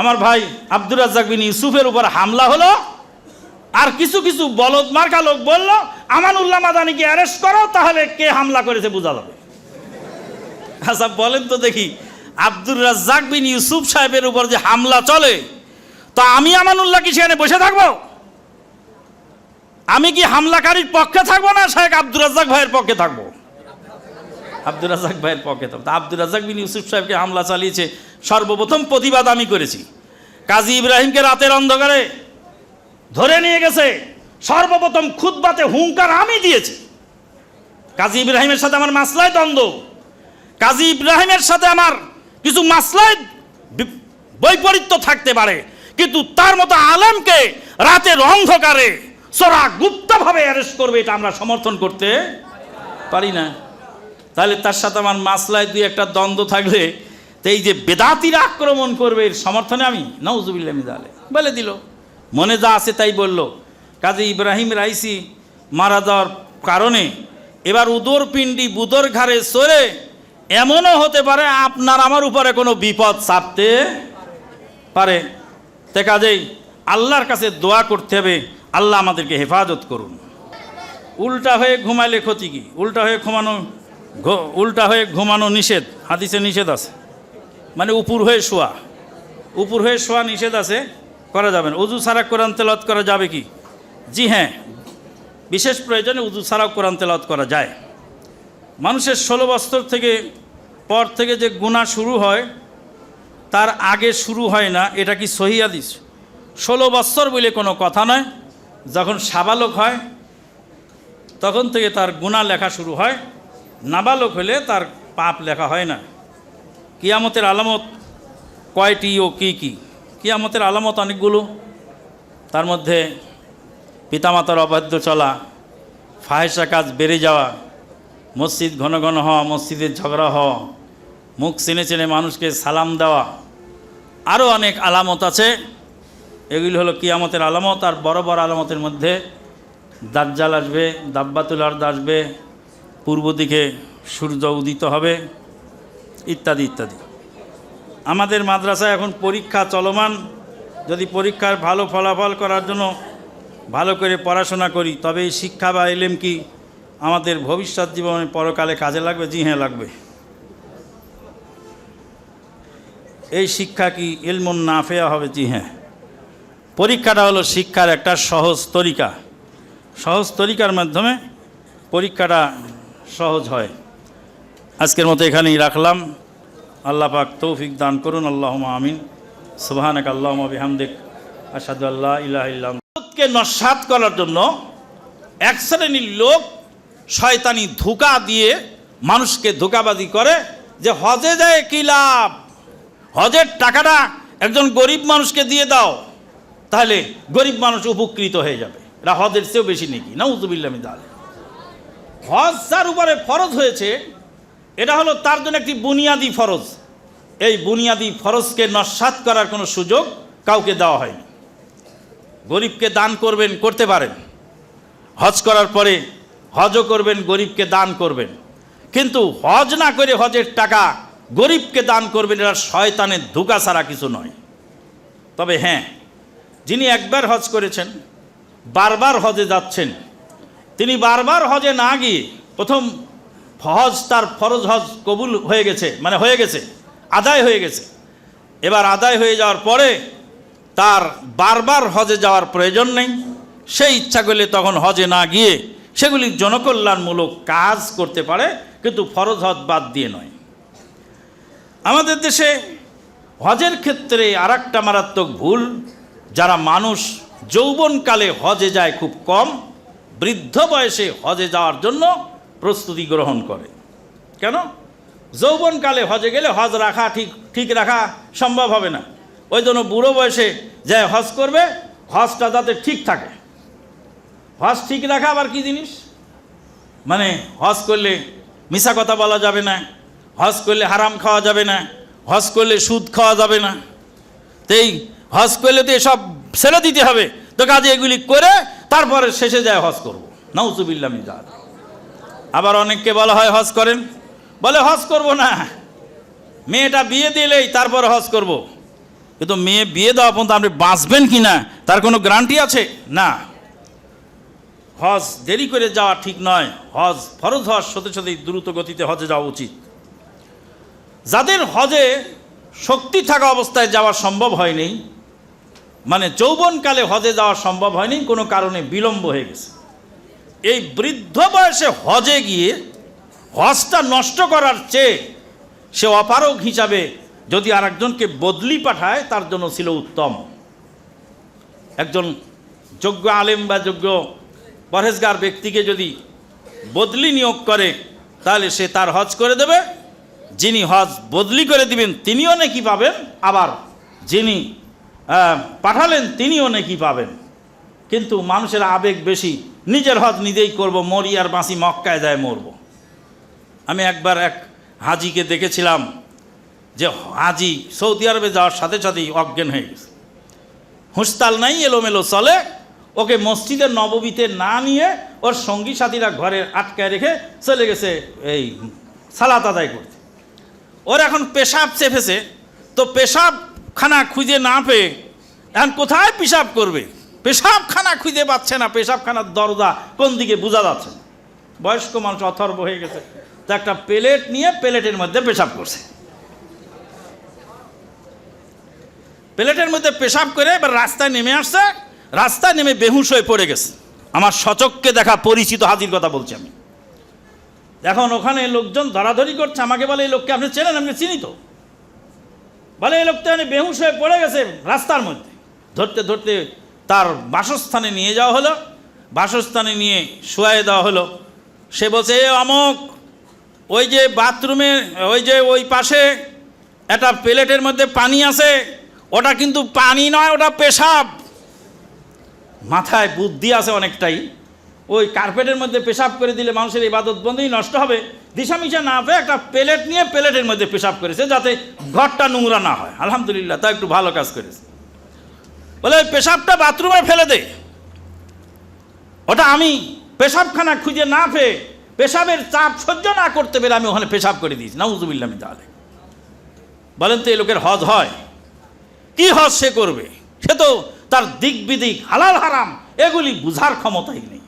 আমার ভাই আব্দুর রাজ্জাক বিন ইউসুফের উপর হামলা হলো, আর কিছু কিছু বলদ মার্কা লোক বলল, আমানুল্লাহ মাদানিকে অ্যারেস্ট করো, তাহলে কে হামলা করেছে বোঝা যাবে। আচ্ছা বলেন তো দেখি, আব্দুর রাজ্জাক বিন ইউসুফ সাহেবের উপর যে হামলা চলে, তো আমি আমানুল্লাহ কি সেখানে বসে থাকব? আমি কি হামলাকারীর পক্ষে থাকব না শেখ আব্দুর রাজ্জাক ভাইয়ের পক্ষে থাকব? আব্দুর রাজাক ভাইয়ের থাকব তা আব্দুর রাজ্জাক বিন ইউসুফ সাহেবকে হামলা চালিয়েছে, সর্বপ্রথম প্রতিবাদ আমি করেছি। কাজী ইব্রাহিমকে রাতের অন্ধকারে ধরে নিয়ে গেছে, সর্বপ্রথম খুদবাতে হুঙ্কার আমি দিয়েছি। কাজী ইব্রাহিমের সাথে আমার মাসলায় দ্বন্দ্ব। কাজী ইব্রাহিমের সাথে আমার কিছু মাসলায় বৈপরীত্য থাকতে পারে, কিন্তু তার মতো আলেমকে রাতের অন্ধকারে সোরা গুপ্তভাবে অ্যারেস্ট করবে, এটা আমরা সমর্থন করতে পারি না। তাহলে তার সাথে আমার মাসলায় দুই একটা দ্বন্দ্ব থাকলে তো এই যে বেদাতিরা আক্রমণ করবে এর সমর্থনে আমি? নওজুবিল্লাহ মিজালে বলে দিল। মনে যা আছে তাই বলল। কাজে ইব্রাহিম রাইসি মারা যাওয়ার কারণে এবার উদর পিণ্ডি বুদর ঘাড়ে সরে এমনও হতে পারে আপনার আমার উপরে কোনো বিপদ চাপতে পারে। তে কাজেই আল্লাহর কাছে দোয়া করতে হবে আল্লাহ আমাদেরকে হেফাজত করুন। উল্টা হয়ে ঘুমাইলে ক্ষতি কি? উল্টা হয়ে ঘুমানো উল্টা হয়ে ঘুমানো নিষেধ, হাদিসে নিষেধ আছে। মানে উপর হয়ে শোয়া। উপর হয়ে শোয়া নিষেধ আছে, করা যাবে না। উজু ছাড়া কোরআন তেলাওয়াত করা যাবে কি? জি হ্যাঁ। বিশেষ প্রয়োজনে উজু ছাড়াও কোরআন তেলাওয়াত করা যায়। মানুষের ষোলো বছর থেকে পর থেকে যে গুণা শুরু হয়, তার আগে শুরু হয় না, এটা কি সহিয়াদিস ষোলো বৎসর বলে কোনো কথা নয়। যখন সাবালক হয়, তখন থেকে তার গুণা লেখা শুরু হয়। নাবালক হলে তার পাপ লেখা হয় না। কিয়ামতের আলামত কয়টি ও কী কী? কিয়ামতের আলামত অনেকগুলো। তার মধ্যে পিতামাতার অবাধ্য চলা ফাহেসা কাজ বেড়ে যাওয়া, মসজিদ ঘন ঘন হওয়া, মসজিদের ঝগড়া হওয়া, মুখ চেনে চেনে মানুষকে সালাম দেওয়া আরও অনেক আলামত আছে। এগুলি হলো কিয়ামতের আলামত আর বড় বড় আলামতের মধ্যে দাজ্জাল আসবে, দাব্বাতুল আর্দ আসবে পূর্ব দিকে সূর্য উদিত হবে, ইত্যাদি ইত্যাদি। আমাদের মাদ্রাসায় এখন পরীক্ষা চলমান। যদি পরীক্ষার ভালো ফলাফল করার জন্য ভালো করে পড়াশোনা করি, তবে এই শিক্ষা বা এলেম কি আমাদের ভবিষ্যৎ জীবনে পরকালে কাজে লাগবে? জি হ্যাঁ লাগবে। এই শিক্ষা কি এলমন না ফেয়া হবে? জি হ্যাঁ। পরীক্ষাটা হলো শিক্ষার একটা সহজ তরিকা। সহজ তরিকার মাধ্যমে পরীক্ষাটা সহজ হয়। আজকের মতো এখানেই রাখলাম। আল্লাহ পাক তৌফিক দান করুন। আল্লাহ আমিন। সুবাহানাক আল্লাহ বিহামদিক। আসাদু আল্লাহ ইলাহ কে নস্বাত করার জন্য এক শ্রেণির লোক শয়তানি ধোকা দিয়ে মানুষকে ধোকাবাজি করে যে হজে যায় কী লাভ? হজের টাকাটা একজন গরিব মানুষকে দিয়ে দাও, তাহলে গরিব মানুষ উপকৃত হয়ে যাবে। এরা হজের চেয়েও বেশি নাকি? না উজুবিল্লামি তাহলে হজ যার উপরে ফরজ হয়েছে, এটা হলো তার জন্য একটি বুনিয়াদি ফরজ। এই বুনিয়াদি ফরজকে নস্বাত করার কোনো সুযোগ কাউকে দেওয়া হয়নি। গরিবকে দান করবেন, করতে পারেন। হজ করার পরে হজও করবেন, গরিবকে দান করবেন। কিন্তু হজ না করে হজের টাকা গরিবকে দান করবেন এটা শয়তানের ধোকা ছাড়া কিছু নয়। তবে হ্যাঁ যিনি একবার হজ করেছেন, বারবার হজে যাচ্ছেন তিনি বারবার হজে না গিয়ে প্রথম হজ তার ফরজ হজ কবুল হয়ে গেছে মানে হয়ে গেছে, আদায় হয়ে গেছে। এবার আদায় হয়ে যাওয়ার পরে তার বারবার হজে যাওয়ার প্রয়োজন নেই। সেই ইচ্ছা করলে তখন হজে না গিয়ে সেগুলি জনকল্যাণমূলক কাজ করতে পারে, কিন্তু ফরজ হজ বাদ দিয়ে নয়। আমাদের দেশে হজের ক্ষেত্রে আর একটা মারাত্মক ভুল, যারা মানুষ যৌবনকালে হজে যায় খুব কম বৃদ্ধ বয়সে হজে যাওয়ার জন্য প্রস্তুতি গ্রহণ করে। কেন? যৌবনকালে হজে গেলে হজ রাখা ঠিক ঠিক রাখা সম্ভব হবে না। ওই জন্য বুড়ো বয়সে যায় হজ করবে, হজটা যাতে ঠিক থাকে। হজ ঠিক রাখা আবার কি জিনিস? মানে হজ করলে মিশা কথা বলা যাবে না, হজ করলে হারাম খাওয়া যাবে না, হজ করলে সুদ খাওয়া যাবে না। তো এই হজ করলে তো এসব ছেড়ে দিতে হবে। তো কাজে এগুলি করে তারপরে শেষে যায় হজ করব। নাউজুবিল্লা মিজাদ আবার অনেককে বলা হয় হজ করেন। বলে হজ করব না। মেয়েটা বিয়ে দিলেই তারপরে হজ করব। কিন্তু মেয়ে বিয়ে দেওয়া পর্যন্ত আপনি বাঁচবেন কি না, তার কোনো গ্যারান্টি আছে? না। হজ দেরি করে যাওয়া ঠিক নয়। হজ ফরজ হজ সাথে সাথেই দ্রুত গতিতে হজে যাওয়া উচিত। যাদের হজে শক্তি থাকা অবস্থায় যাওয়া সম্ভব হয়নি মানে যৌবনকালে হজে যাওয়া সম্ভব হয়নি, কোনো কারণে বিলম্ব হয়ে গেছে। এই বৃদ্ধ বয়সে হজে গিয়ে হজটা নষ্ট করার চেয়ে সে অপারক হিসাবে যদি আরেকজনকে বদলি পাঠায়, তার জন্য ছিল উত্তম। একজন যোগ্য আলেম বা যোগ্য পরহেজগার ব্যক্তিকে যদি বদলি নিয়োগ করে, তাহলে সে তার হজ করে দেবে। যিনি হজ বদলি করে দিবেন, তিনিও নাকি পাবেন। আবার যিনি পাঠালেন, তিনিও নাকি পাবেন। কিন্তু মানুষের আবেগ বেশি। নিজের হজ নিজেই করব, মরি আর বাঁচি মক্কায় যায় মরব। আমি একবার এক হাজিকে দেখেছিলাম যে হাজি সৌদি আরবে যাওয়ার সাথে সাথেই অজ্ঞান হয়ে গেছে। হুঁসতাল নাই, এলোমেলো চলে। ওকে মসজিদের নববীতে না নিয়ে ওর সঙ্গী সাথীরা ঘরে আটকায় রেখে চলে গেছে, এই সালাত আদায় করতে। ওর এখন পেশাব চেপেছে। তো পেশাবখানা খুঁজে না পেয়ে, এখন কোথায় পেশাব করবে? পেশাবখানা খুঁজে পাচ্ছে না, পেশাবখানার দরজা কোন দিকে বোঝা যাচ্ছে। বয়স্ক মানুষ অথর্ব হয়ে গেছে, তো একটা প্লেট নিয়ে প্লেটের মধ্যে পেশাব করছে। প্লেটের মধ্যে পেশাব করে এবার রাস্তায় নেমে আসছে, রাস্তায় নেমে বেহুশ হয়ে পড়ে গেছে। আমার সচককে দেখা পরিচিত হাজির কথা বলছি আমি। এখন ওখানে লোকজন ধরাধরি করছে, আমাকে বলে, এই লোককে আপনি চেনেন? আপনি চিনি তো? বলে, এই লোকটা বেহুশ হয়ে পড়ে গেছে রাস্তার মধ্যে। ধরতে ধরতে তার বাসস্থানে নিয়ে যাওয়া হলো। বাসস্থানে নিয়ে শুয়াই দেওয়া হলো। সে বলছে, এ অমক, ওই যে বাথরুমে, ওই যে ওই পাশে একটা প্লেটের মধ্যে পানি আছে, ওটা কিন্তু পানি নয়, ওটা পেশাব। মাথায় বুদ্ধি আছে অনেকটাই। ওই কার্পেটের মধ্যে পেশাব করে দিলে মানুষের ইবাদত বন্দি নষ্ট হবে। দিশামিশা না পেয়ে একটা প্লেট নিয়ে প্লেটের মধ্যে পেশাব করেছে যাতে ঘরটা নোংরা না হয়। আলহামদুলিল্লাহ তা একটু ভালো কাজ করেছে। বলে, ওই পেশাবটা বাথরুমে ফেলে দে। ওটা আমি পেশাবখানা খুঁজে না পেয়ে পেশাবের চাপ সহ্য না করতে পেরে আমি ওখানে পেশাব করে দিয়েছি। নাউজুবিল্লাহ তাহলে বলেন তো এই লোকের হজ হয়। কি হজ সে করবে? সে তো তার দিক বিদিক হালাল হারাম, এগুলি বুঝার ক্ষমতাই নেই।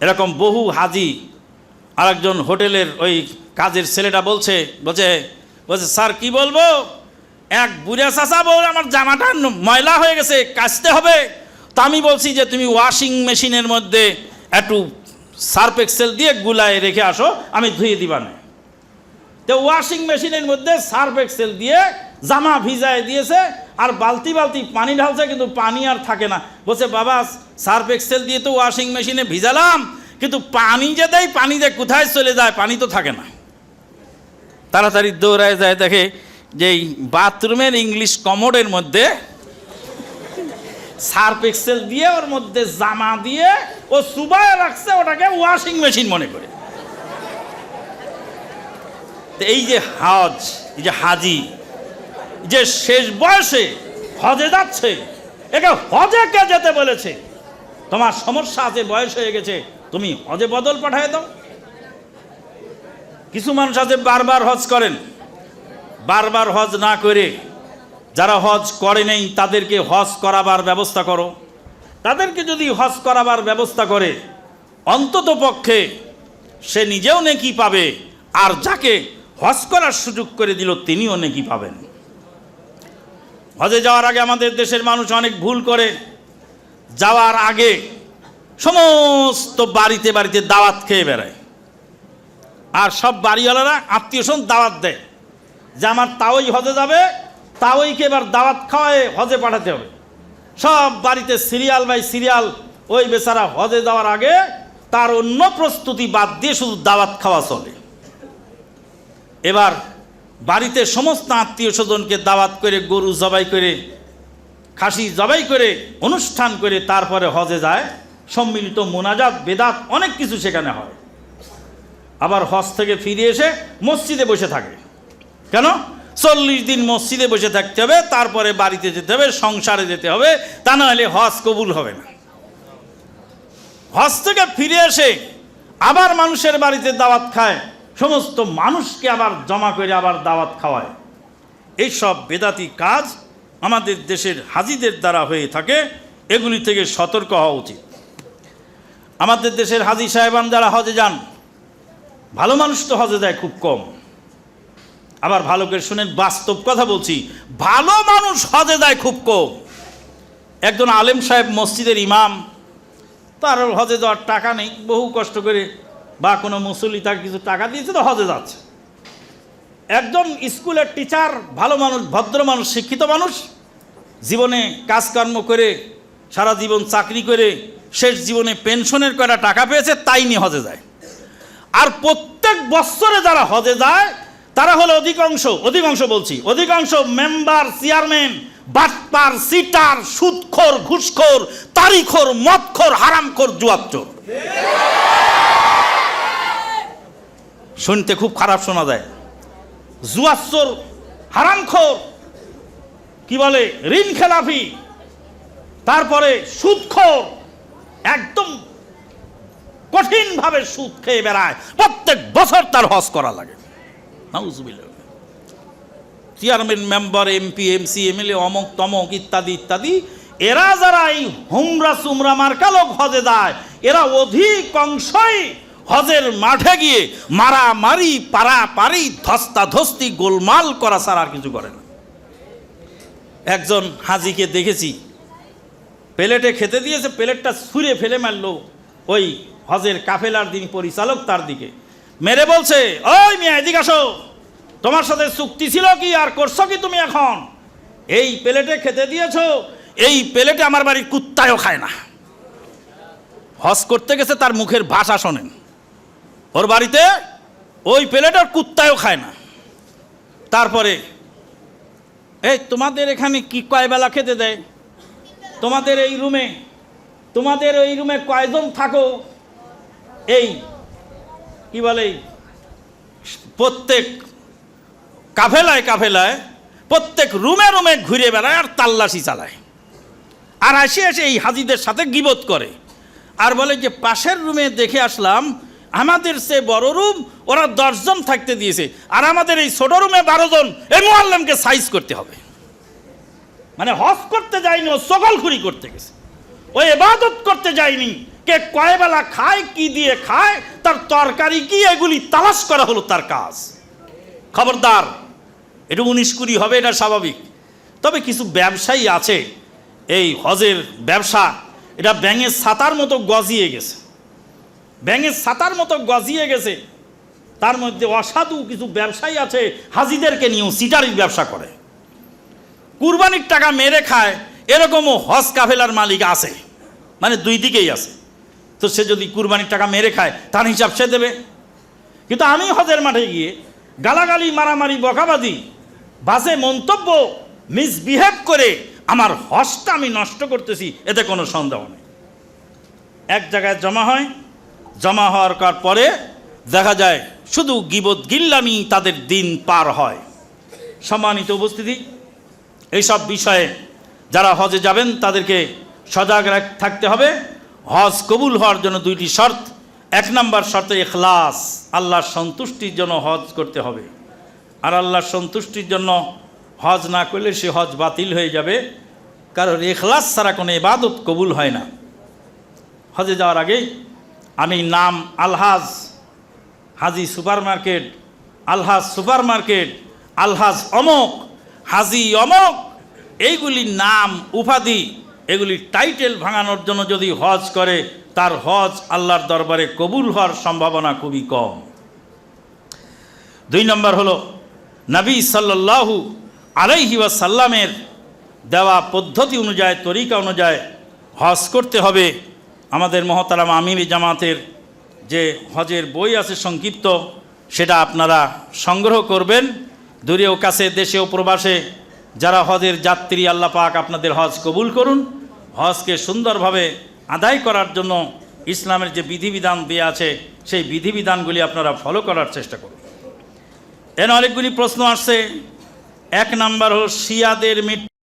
এরকম বহু হাজি আরেকজন হোটেলের ওই কাজের ছেলেটা বলছে বলছে বলছে, স্যার, কি বলব? এক বুড়া চাষা বল আমার জামাটা ময়লা হয়ে গেছে, কাচতে হবে। তা আমি বলছি যে, তুমি ওয়াশিং মেশিনের মধ্যে একটু সার্ফ এক্সেল দিয়ে গুলায় রেখে আসো, আমি ধুয়ে দিবা না। তো ওয়াশিং মেশিনের মধ্যে সার্ফ এক্সেল দিয়ে জামা ভিজায় দিয়েছে, আর বালতি বালতি পানি ঢালছে, কিন্তু পানি আর থাকে না। বলছে, বাবা, সার্ফ এক্সেল দিয়ে তো ওয়াশিং মেশিনে ভিজালাম কিন্তু পানি যে দেয়, পানি যে কোথায় চলে যায়, পানি তো থাকে না। তাড়াতাড়ি দৌড়ায় যায়, দেখে যে এই বাথরুমের ইংলিশ কমোডের মধ্যে সার্ফ এক্সেল দিয়ে, ওর মধ্যে জামা দিয়ে, ও সুবায় রাখছে ওটাকে ওয়াশিং মেশিন মনে করে। এই যে হজ, এই যে হাজি যে শেষ বয়সে হজে যাচ্ছে, একে হজে কে যেতে বলেছে? তোমার সমস্যা আছে, বয়স হয়ে গেছে। তুমি হজে বদল পাঠায় দাও। কিছু মানুষ আছে বারবার হজ করেন। বারবার হজ না করে যারা হজ করে নেই, তাদেরকে হজ করাবার ব্যবস্থা করো। তাদেরকে যদি হজ করাবার ব্যবস্থা করে, অন্তত পক্ষে সে নিজেও নেকি পাবে, আর যাকে হজ করার সুযোগ করে দিল, তিনিও নেকি পাবেন। হজে যাওয়ার আগে আমাদের দেশের মানুষ অনেক ভুল করে। যাওয়ার আগে সমস্ত বাড়িতে বাড়িতে দাওয়াত খেয়ে বেড়ায়। আর সব বাড়িওয়ালারা আত্মীয় স্বজন দাওয়াত দেয়। যে আমার তাওই হজে যাবে, তাওইকে এবার দাওয়াত খাওয়ায় হজে পাঠাতে হবে। সব বাড়িতে সিরিয়াল বাই সিরিয়াল ওই বেচারা হজে যাওয়ার আগে তার অন্য প্রস্তুতি বাদ দিয়ে শুধু দাওয়াত খাওয়া চলে। এবার বাড়িতে সমস্ত আত্মীয় স্বজনকে দাওয়াত করে, গরু জবাই করে, খাসি জবাই করে, অনুষ্ঠান করে তারপরে হজে যায়। সম্মিলিত মোনাজাত, বেদাত, অনেক কিছু সেখানে হয়। আবার হজ থেকে ফিরে এসে মসজিদে বসে থাকে। কেন? চল্লিশ দিন মসজিদে বসে থাকতে হবে, তারপরে বাড়িতে যেতে হবে, সংসারে যেতে হবে, তা না হলে হজ কবুল হবে না। হজ থেকে ফিরে এসে আবার মানুষের বাড়িতে দাওয়াত খায়, সমস্ত মানুষকে আবার জমা করে আবার দাওয়াত খাওয়ায়। এইসব বেদাতি কাজ আমাদের দেশের হাজিদের দ্বারা হয়ে থাকে, এগুলি থেকে সতর্ক হওয়া উচিত। আমাদের দেশের হাজি সাহেবান যারা হজে যান, ভালো মানুষ তো হজে যায় খুব কম। আবার ভালো করে শুনেন, বাস্তব কথা বলছি, ভালো মানুষ হজে যায় খুব কম। একজন আলেম সাহেব মসজিদের ইমাম, তার হজে যাওয়ার টাকা নেই, বহু কষ্ট করে, বা কোনো মুসল্লি তাকে কিছু টাকা দিয়েছে তো হজে যাচ্ছে। একজন স্কুলের টিচার, ভালো মানুষ, ভদ্র মানুষ, শিক্ষিত মানুষ, জীবনে কাজকর্ম করে, সারা জীবন চাকরি করে শেষ জীবনে পেনশনের কয়টা টাকা পেয়েছে, তাই নিয়ে হজে যায়। আর প্রত্যেক বছরে যারা হজে যায়, তারা হলো অধিকাংশ অধিকাংশ বলছি, অধিকাংশ মেম্বার, চেয়ারম্যান, বাটপার, সিটার, সুদখোর, ঘুষখোর, তারিখোর, মদখোর, হারামখোর জুয়াচ্চোর শুনতে খুব খারাপ শোনা যায়। জুয়াচ্চোর হারামখোর, কি বলে, ঋণ খেলাফি, তারপরে সুদখোর একদম কঠিনভাবে সুদ খেয়ে বেড়ায়। প্রত্যেক বছর তার হজ করা লাগে। Chairman, member, MP, MC, MLA, অমক, তমক ইত্যাদি ইত্যাদি, এরা যারা এই হুমরা সুমরা মার্কা লোক হজে যায়, এরা অধিকাংশই হজের মাঠে গিয়ে মারামারি ধস্তা ধস্তি গোলমাল করা ছাড়া আর কিছু করে না। একজন হাজিকে দেখেছি প্লেটে খেতে দিয়েছে, প্লেটটা ছুঁড়ে ফেলে মারলো ওই হজের কাফেলার দিন পরিচালক তার দিকে। মেরে বলছে, ওই মিয়া, এদিকে আসো। তোমার সাথে চুক্তি ছিল কি আর করছ কি তুমি এখন? এই প্লেটে খেতে দিয়েছ, এই প্লেটে আমার বাড়ির কুত্তায়ও খায় না। হজ করতে গেছে, তার মুখের ভাষা শোনেন। ওর বাড়িতে ওই প্লেটের কুত্তায়ও খায় না। তারপরে, এই, তোমাদের এখানে কি কয় বেলা খেতে দেয়? তোমাদের এই রুমে, তোমাদের এই রুমে কয়জন থাকো? এই, কি বলে? প্রত্যেক কাফেলায় কাফেলায়, প্রত্যেক রুমে রুমে ঘুরে বেড়ায় আর তাল্লাশি চালায়। আর আসে এসে এই হাজিদের সাথে গিবত করে। আর বলে যে, পাশের রুমে দেখে আসলাম, আমাদের সে বড় রুম, ওরা দশজন থাকতে দিয়েছে। আর আমাদের এই ছোট রুমে বারো জন, এই মোয়াল্লামকে সাইজ করতে হবে। মানে হজ করতে যায়নি, ও সকলখুরি করতে গেছে। ও এবাদত করতে যায়নি, কে কয় বেলা খায়, কি দিয়ে খায়, তার তরকারি কি, এগুলি তালাশ করা হলো তার কাজ। খবরদার, এটা উনিশ কুড়ি হবে, এটা স্বাভাবিক। তবে কিছু ব্যবসায়ী আছে, এই হজের ব্যবসা, এটা ব্যাঙের ছাতার মতো গজিয়ে গেছে। ব্যাঙের ছাতার মতো গজিয়ে গেছে, তার মধ্যে অসাধু কিছু ব্যবসায়ী আছে, হাজিদেরকে নিয়েও সিটারির ব্যবসা করে। কুরবানির টাকা মেরে খায়, এরকমও হজ কাফেলার মালিক আছে। মানে দুই দিকেই আছে। তো সে যদি কুরবানির টাকা মেরে খায়, তার হিসাব সে দেবে। কিন্তু আমি হজের মাঠে গিয়ে গালাগালি, মারামারি বকাবাদি বাসে মন্তব্য মিসবিহেভ করে আমার হজটা আমি নষ্ট করতেছি, এতে কোনো সন্দেহ নেই। এক জায়গায় জমা হয়, জমা হওয়ার পর পরে দেখা যায়, শুধু গিবত গিল্লামি তাদের দিন পার হয়। সম্মানিত উপস্থিতি এইসব বিষয়ে যারা হজে যাবেন, তাদেরকে সজাগ থাকতে হবে। হজ কবুল হওয়ার জন্য দুইটি শর্ত। এক নম্বর শর্ত এখলাস আল্লাহর সন্তুষ্টির জন্য হজ করতে হবে। আর আল্লাহর সন্তুষ্টির জন্য হজ না করলে সে হজ বাতিল হয়ে যাবে। কারণ এখলাস ছাড়া কোনো ইবাদত কবুল হয় না। হজে যাওয়ার আগে আমি নাম আলহাজ, হাজি সুপার মার্কেট আলহাজ সুপার মার্কেট আলহাজ অমক হাজি অমক এইগুলি নাম উপাধি এগুলি টাইটেল ভাঙানোর জন্য যদি হজ করে, তার হজ আল্লাহর দরবারে কবুল হওয়ার সম্ভাবনা খুবই কম। দুই নম্বর হলো, নবী সাল্লাল্লাহু আলাইহি ওয়াসাল্লামের দেওয়া পদ্ধতি অনুযায়ী, তরিকা অনুযায়ী হজ করতে হবে। আমাদের মহতারাম আমির জামাতের যে হজের বই আছে সংক্ষিপ্ত, সেটা আপনারা সংগ্রহ করবেন। দূরেও কাছে, দেশেও প্রবাসে, যারা হজের যাত্রী আল্লাহ পাক আপনাদের হজ কবুল করুন, হজকে সুন্দরভাবে আদায় করার জন্য ইসলামের যে বিধিবিধান দেওয়া আছে, সেই বিধিবিধানগুলি আপনারা ফলো করার চেষ্টা করুন। এর অনেকগুলি প্রশ্ন আসছে। এক নাম্বার হল, শিয়াদের মৃত্যু